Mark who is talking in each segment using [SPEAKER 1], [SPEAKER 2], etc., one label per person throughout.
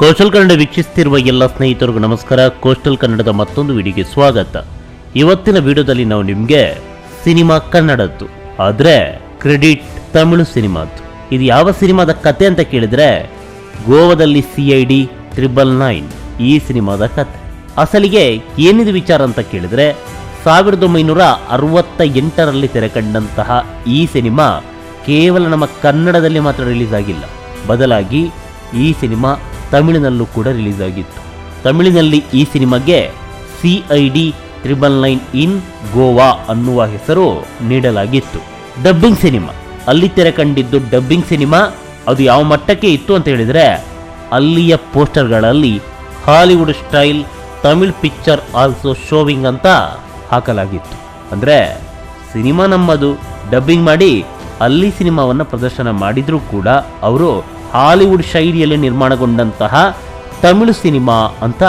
[SPEAKER 1] Coastal Kannada ವೀಕ್ಷಿಸುತ್ತಿರುವ ಎಲ್ಲ ಸ್ನೇಹಿತರಿಗೂ ನಮಸ್ಕಾರ. ಕೋಸ್ಟಲ್ ಕನ್ನಡದ ಮತ್ತೊಂದು ವಿಡಿಯೋಗೆ ಸ್ವಾಗತ. ಇವತ್ತಿನ ವಿಡಿಯೋದಲ್ಲಿ ನಾವು ನಿಮಗೆ ಸಿನಿಮಾ ಕನ್ನಡದ್ದು. ಆದರೆ ಕ್ರೆಡಿಟ್ ತಮಿಳು ಸಿನಿಮಾದ್ದು. ಇದು ಯಾವ ಸಿನಿಮಾದ ಕತೆ ಅಂತ ಕೇಳಿದ್ರೆ ಗೋವಾದಲ್ಲಿ C I D triple nine ಈ ಸಿನಿಮಾದ ಕತೆ. ಅಸಲಿಗೆ ಏನಿದು ವಿಚಾರ ಅಂತ ಕೇಳಿದ್ರೆ ಸಾವಿರದ ಒಂಬೈನೂರ ಅರವತ್ತ ಎಂಟರಲ್ಲಿ ತೆರೆಕಂಡಂತಹ ಈ ಸಿನಿಮಾ ಕೇವಲ ನಮ್ಮ ಕನ್ನಡದಲ್ಲಿ ಮಾತ್ರ ರಿಲೀಸ್ ಆಗಿಲ್ಲ. ಬದಲಾಗಿ ಈ ಸಿನಿಮಾ ತಮಿಳಿನಲ್ಲೂ ಕೂಡ ರಿಲೀಸ್ ಆಗಿತ್ತು. ತಮಿಳಿನಲ್ಲಿ ಈ ಸಿನಿಮಾಗೆ C I D triple nine in Goa ಅನ್ನುವ ಹೆಸರು ನೀಡಲಾಗಿತ್ತು. ಡಬ್ಬಿಂಗ್ ಸಿನಿಮಾ ಅಲ್ಲಿ ತೆರೆ ಕಂಡಿದ್ದು ಡಬ್ಬಿಂಗ್ ಸಿನಿಮಾ ಅದು ಯಾವ ಮಟ್ಟಕ್ಕೆ ಇತ್ತು ಅಂತ ಹೇಳಿದರೆ, ಅಲ್ಲಿಯ ಪೋಸ್ಟರ್ಗಳಲ್ಲಿ Hollywood style Tamil picture also showing ಅಂತ ಹಾಕಲಾಗಿತ್ತು. ಅಂದರೆ ಸಿನಿಮಾ ನಮ್ಮದು. ಡಬ್ಬಿಂಗ್ ಮಾಡಿ ಅಲ್ಲಿ ಸಿನಿಮಾವನ್ನು ಪ್ರದರ್ಶನ ಮಾಡಿದರೂ ಕೂಡ ಅವರು ಹಾಲಿವುಡ್ ಶೈಲಿಯಲ್ಲಿ ನಿರ್ಮಾಣಗೊಂಡಂತಹ ತಮಿಳು ಸಿನಿಮಾ ಅಂತ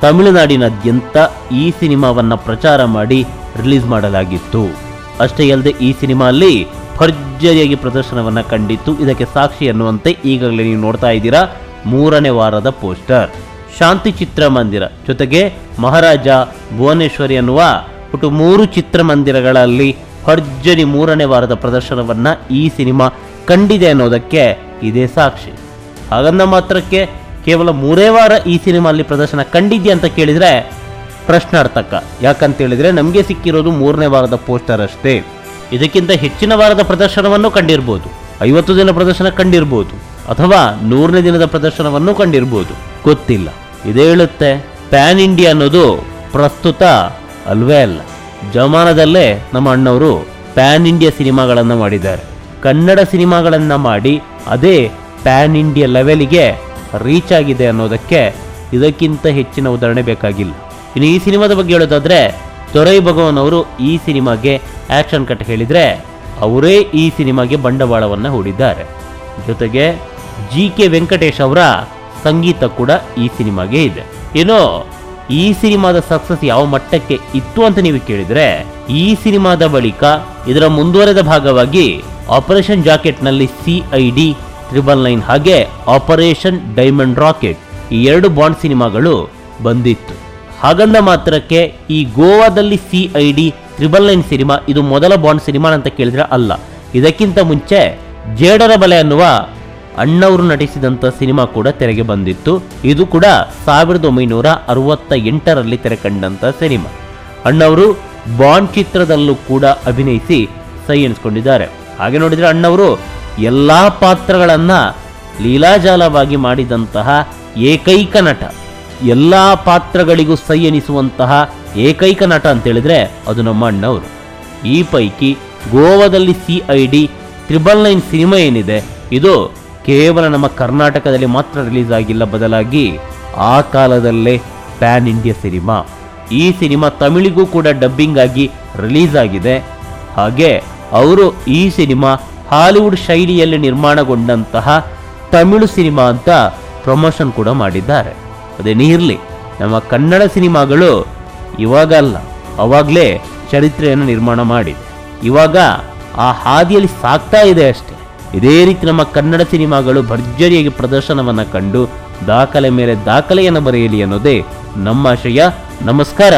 [SPEAKER 1] ತಮಿಳುನಾಡಿನಾದ್ಯಂತ ಈ ಸಿನಿಮಾವನ್ನ ಪ್ರಚಾರ ಮಾಡಿ ರಿಲೀಸ್ ಮಾಡಲಾಗಿತ್ತು. ಅಷ್ಟೇ ಅಲ್ಲದೆ ಈ ಸಿನಿಮಾ ಅಲ್ಲಿ ಭರ್ಜರಿಯಾಗಿ ಪ್ರದರ್ಶನವನ್ನ ಕಂಡಿತ್ತು. ಇದಕ್ಕೆ ಸಾಕ್ಷಿ ಅನ್ನುವಂತೆ ಈಗಾಗಲೇ ನೀವು ನೋಡ್ತಾ ಇದ್ದೀರಾ ಮೂರನೇ ವಾರದ ಪೋಸ್ಟರ್. ಶಾಂತಿ ಚಿತ್ರಮಂದಿರ ಜೊತೆಗೆ ಮಹಾರಾಜ ಭುವನೇಶ್ವರಿ ಅನ್ನುವ ಒಟ್ಟು ಮೂರು ಚಿತ್ರಮಂದಿರಗಳಲ್ಲಿ ಭರ್ಜರಿ ಮೂರನೇ ವಾರದ ಪ್ರದರ್ಶನವನ್ನ ಈ ಸಿನಿಮಾ ಕಂಡಿದೆ ಅನ್ನೋದಕ್ಕೆ ಇದೇ ಸಾಕ್ಷಿ. ಹಾಗಂದ ಮಾತ್ರಕ್ಕೆ ಕೇವಲ ಮೂರೇ ವಾರ ಈ ಸಿನಿಮಾ ಅಲ್ಲಿ ಪ್ರದರ್ಶನ ಕಂಡಿದ್ಯಾ ಅಂತ ಕೇಳಿದರೆ ಪ್ರಶ್ನಾರ್ಥಕ. ಯಾಕಂತ ಹೇಳಿದ್ರೆ ನಮಗೆ ಸಿಕ್ಕಿರೋದು ಮೂರನೇ ವಾರದ ಪೋಸ್ಟರ್ ಅಷ್ಟೇ. ಇದಕ್ಕಿಂತ ಹೆಚ್ಚಿನ ವಾರದ ಪ್ರದರ್ಶನವನ್ನು ಕಂಡಿರ್ಬೋದು. ಐವತ್ತು ದಿನ ಪ್ರದರ್ಶನ ಕಂಡಿರ್ಬೋದು. ಅಥವಾ ನೂರನೇ ದಿನದ ಪ್ರದರ್ಶನವನ್ನು ಕಂಡಿರ್ಬೋದು. ಗೊತ್ತಿಲ್ಲ. ಇದೇ ಹೇಳುತ್ತೆ, ಪ್ಯಾನ್ ಇಂಡಿಯಾ ಅನ್ನೋದು ಪ್ರಸ್ತುತ ಅಲ್ವೇ ಅಲ್ಲ. ಜಮಾನದಲ್ಲೇ ನಮ್ಮ ಅಣ್ಣವರು ಪ್ಯಾನ್ ಇಂಡಿಯಾ ಸಿನಿಮಾಗಳನ್ನು ಮಾಡಿದ್ದಾರೆ. ಕನ್ನಡ ಸಿನಿಮಾಗಳನ್ನು ಮಾಡಿ ಅದೇ ಪ್ಯಾನ್ ಇಂಡಿಯಾ ಲೆವೆಲಿಗೆ ರೀಚ್ ಆಗಿದೆ ಅನ್ನೋದಕ್ಕೆ ಇದಕ್ಕಿಂತ ಹೆಚ್ಚಿನ ಉದಾಹರಣೆ ಬೇಕಾಗಿಲ್ಲ. ಇನ್ನು ಈ ಸಿನಿಮಾದ ಬಗ್ಗೆ ಹೇಳೋದಾದರೆ ದೊರೈ ಭಗವಾನ್ ಅವರು ಈ ಸಿನಿಮಾಗೆ ಆ್ಯಕ್ಷನ್ ಕಟ್ ಹೇಳಿದರೆ ಅವರೇ ಈ ಸಿನಿಮಾಗೆ ಬಂಡವಾಳವನ್ನು ಹೂಡಿದ್ದಾರೆ. ಜೊತೆಗೆ ಜಿ ಕೆ ವೆಂಕಟೇಶ್ ಅವರ ಸಂಗೀತ ಕೂಡ ಈ ಸಿನಿಮಾಗೆ ಇದೆ. ಏನೋ, ಈ ಸಿನಿಮಾದ ಸಕ್ಸಸ್ ಯಾವ ಮಟ್ಟಕ್ಕೆ ಇತ್ತು ಅಂತ ನೀವು ಕೇಳಿದರೆ, ಈ ಸಿನಿಮಾದ ಬಳಿಕ ಇದರ ಮುಂದುವರೆದ ಭಾಗವಾಗಿ operation ಜಾಕೆಟ್ನಲ್ಲಿ C I D, triple nine ಹಾಗೆ ಆಪರೇಷನ್ ಡೈಮಂಡ್ ರಾಕೆಟ್ ಈ ಎರಡು ಬಾಂಡ್ ಸಿನಿಮಾಗಳು ಬಂದಿತ್ತು. ಹಾಗಂದ ಮಾತ್ರಕ್ಕೆ ಈ ಗೋವಾದಲ್ಲಿ C I D, triple nine cinema ಇದು ಮೊದಲ ಬಾಂಡ್ ಸಿನಿಮಾ ಅಂತ ಕೇಳಿದ್ರೆ ಅಲ್ಲ. ಇದಕ್ಕಿಂತ ಮುಂಚೆ ಜೇಡರ ಬಲೆ ಅನ್ನುವ ಅಣ್ಣವರು ನಟಿಸಿದಂಥ ಸಿನಿಮಾ ಕೂಡ ತೆರೆಗೆ ಬಂದಿತ್ತು. ಇದು ಕೂಡ ಸಾವಿರದ ಒಂಬೈನೂರ ಅರವತ್ತ ಎಂಟರಲ್ಲಿ ತೆರೆ ಕಂಡಂಥ ಸಿನಿಮಾ. ಅಣ್ಣವರು ಬಾಂಡ್ ಚಿತ್ರದಲ್ಲೂ ಕೂಡ ಅಭಿನಯಿಸಿ ಸೈ ಎನಿಸ್ಕೊಂಡಿದ್ದಾರೆ. ಹಾಗೆ ನೋಡಿದರೆ ಅಣ್ಣವರು ಎಲ್ಲ ಪಾತ್ರಗಳನ್ನು ಲೀಲಾಜಾಲವಾಗಿ ಮಾಡಿದಂತಹ ಏಕೈಕ ನಟ. ಎಲ್ಲ ಪಾತ್ರಗಳಿಗೂ ಸೈ ಎನಿಸುವಂತಹ ಏಕೈಕ ನಟ ಅಂತ ಹೇಳಿದ್ರೆ ಅದು ನಮ್ಮ ಅಣ್ಣವರು. ಈ ಪೈಕಿ ಗೋವಾದಲ್ಲಿ C I D triple nine cinema ಏನಿದೆ, ಇದು ಕೇವಲ ನಮ್ಮ ಕರ್ನಾಟಕದಲ್ಲಿ ಮಾತ್ರ ರಿಲೀಸ್ ಆಗಿಲ್ಲ ಬದಲಾಗಿ ಆ ಕಾಲದಲ್ಲೇ ಪ್ಯಾನ್ ಇಂಡಿಯಾ ಸಿನಿಮಾ. ಈ ಸಿನಿಮಾ ತಮಿಳಿಗೂ ಕೂಡ ಡಬ್ಬಿಂಗ್ ಆಗಿ ರಿಲೀಸ್ ಆಗಿದೆ. ಹಾಗೆ ಅವರು ಈ ಸಿನಿಮಾ ಹಾಲಿವುಡ್ ಶೈಲಿಯಲ್ಲಿ ನಿರ್ಮಾಣಗೊಂಡಂತಹ ತಮಿಳು ಸಿನಿಮಾ ಅಂತ ಪ್ರಮೋಷನ್ ಕೂಡ ಮಾಡಿದ್ದಾರೆ. ಅದೇನೇ ಇರಲಿ ನಮ್ಮ ಕನ್ನಡ ಸಿನಿಮಾಗಳು ಇವಾಗ ಅಲ್ಲ, ಅವಾಗಲೇ ಚರಿತ್ರೆಯನ್ನು ನಿರ್ಮಾಣ ಮಾಡಿದೆ. ಇವಾಗ ಆ ಹಾದಿಯಲ್ಲಿ ಸಾಕ್ತಾ ಇದೆ ಅಷ್ಟೇ. ಇದೇ ರೀತಿ ನಮ್ಮ ಕನ್ನಡ ಸಿನಿಮಾಗಳು ಭರ್ಜರಿಯಾಗಿ ಪ್ರದರ್ಶನವನ್ನು ಕಂಡು ದಾಖಲೆ ಮೇಲೆ ದಾಖಲೆಯನ್ನು ಬರೆಯಲಿ ಅನ್ನೋದೇ ನಮ್ಮ ಆಶಯ. ನಮಸ್ಕಾರ.